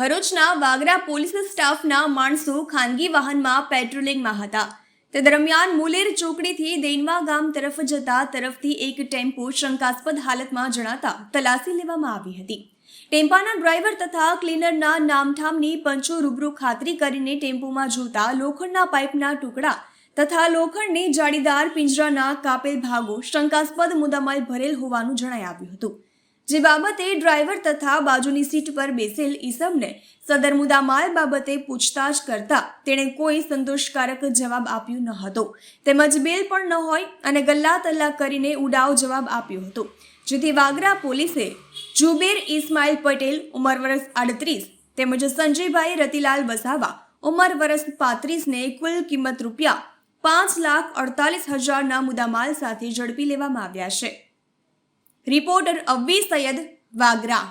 ભરૂચના વાગરા પોલીસ સ્ટાફના માણસો ખાનગી વાહનમાં પેટ્રોલિંગમાં હતા. તે દરમિયાન મુલેર ચોકડીથી દેનવા ગામ તરફ જતા તરફથી એક ટેમ્પો શંકાસ્પદ હાલતમાં જણાતા તલાશી લેવામાં આવી હતી. ટેમ્પાના ડ્રાઈવર તથા ક્લીનરના નામઠામની પંચો રૂબરૂ ખાતરી કરીને ટેમ્પોમાં જોતા લોખંડના પાઇપના ટુકડા તથા લોખંડની જાળીદાર પિંજરાના કાપેલ ભાગો શંકાસ્પદ મુદ્દામાલ ભરેલ હોવાનું જણાઈ આવ્યું હતું. જે બાબતે ડ્રાઈવર તથા બાજુની સીટ પર બેસેલ ઈસમને સદર મુદ્દામાલ બાબતે પૂછતાછ કરતા તેણે કોઈ સંતોષકારક જવાબ આપ્યો ન હતો. તેમજ બેલ પણ ન હોય અને ગલ્લા તલ્લા કરીને ઉડાવ જવાબ આપ્યો હતો. જેથી વાગરા પોલીસે જુબેર ઇસ્માઇલ પટેલ, ઉંમર વર્ષ આડત્રીસ, તેમજ સંજયભાઈ રતિલાલ વસાવા, ઉંમર વર્ષ પાંત્રીસને કુલ કિંમત રૂપિયા પાંચ લાખ અડતાલીસ હજારના મુદ્દામાલ સાથે ઝડપી લેવામાં આવ્યા છે. રિપોર્ટર અવ્વી સૈયદ વાગરા